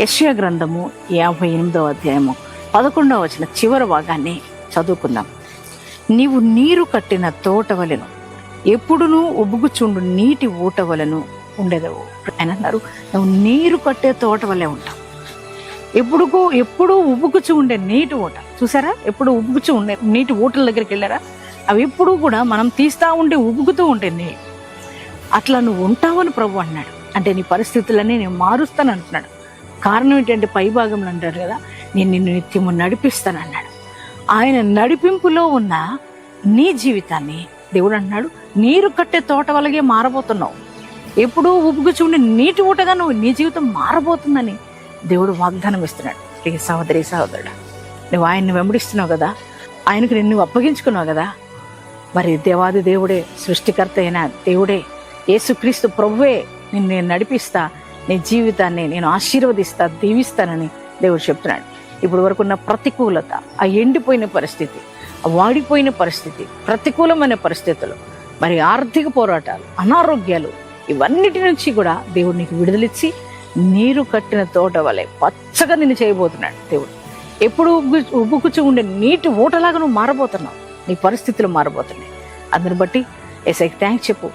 యశ్యా గ్రంథము యాభై ఎనిమిదవ అధ్యాయము పదకొండవ వచ్చిన చివరి భాగాన్ని చదువుకుందాం. నీవు నీరు కట్టిన తోట వలెను ఎప్పుడునూ ఉబ్బుగుచుండు నీటి ఊట వలెను ఉండేదవు ఆయన అన్నారు. నువ్వు నీరు కట్టే తోట వలె ఉంటావు. ఎప్పుడుకో ఎప్పుడూ ఉబ్బుకుచు ఉండే నీటి ఊట చూసారా? ఎప్పుడు ఉబ్బుకుచు ఉండే నీటి ఊటల దగ్గరికి వెళ్ళారా? అవి ఎప్పుడూ కూడా మనం తీస్తా ఉండే ఉబ్బుకుతూ ఉంటే నీ అట్లా నువ్వు ఉంటావని ప్రభు అన్నాడు. అంటే నీ పరిస్థితులన్నీ నేను మారుస్తాను అంటున్నాడు. కారణం ఏంటంటే పైభాగంలో అంటారు కదా నేను నిన్ను నిత్యము నడిపిస్తాను అన్నాడు ఆయన నడిపింపులో ఉన్న నీ జీవితాన్ని దేవుడు అన్నాడు నీరు కట్టే తోట వలగే మారబోతున్నావు. ఎప్పుడూ ఉబ్బుకు ఉండే నీటి ఊటగా నువ్వు నీ జీవితం మారబోతుందని దేవుడు వాగ్దానం ఇస్తున్నాడు. ప్రియ సహోదరి సహోదరుడు నువ్వు ఆయన్ని వెంబడిస్తున్నావు కదా ఆయనకు నిన్ను అప్పగించుకున్నావు కదా మరి దేవాది దేవుడే సృష్టికర్త అయిన దేవుడే యేసుక్రీస్తు ప్రభువే నిన్ను నేను నడిపిస్తా నీ జీవితాన్ని నేను ఆశీర్వదిస్తా దీవిస్తానని దేవుడు చెప్తున్నాడు. ఇప్పుడు వరకు ఉన్న ప్రతికూలత ఆ ఎండిపోయిన పరిస్థితి ఆ వాడిపోయిన పరిస్థితి ప్రతికూలమైన పరిస్థితులు మరి ఆర్థిక పోరాటాలు అనారోగ్యాలు ఇవన్నిటి నుంచి కూడా దేవుడు నీకు విడుదలిచ్చి నీరు కట్టిన తోట వలె పచ్చగా నిన్ను చేయబోతున్నాడు దేవుడు. ఎప్పుడు ఉబ్బు ఉబ్బుకుచ్చు ఉండే నీటి ఊటలాగా నువ్వు మారబోతున్నావు. నీ పరిస్థితులు మారబోతున్నాయి. అందుని బట్టి ఎస్ఐకి థ్యాంక్స్ చెప్పు.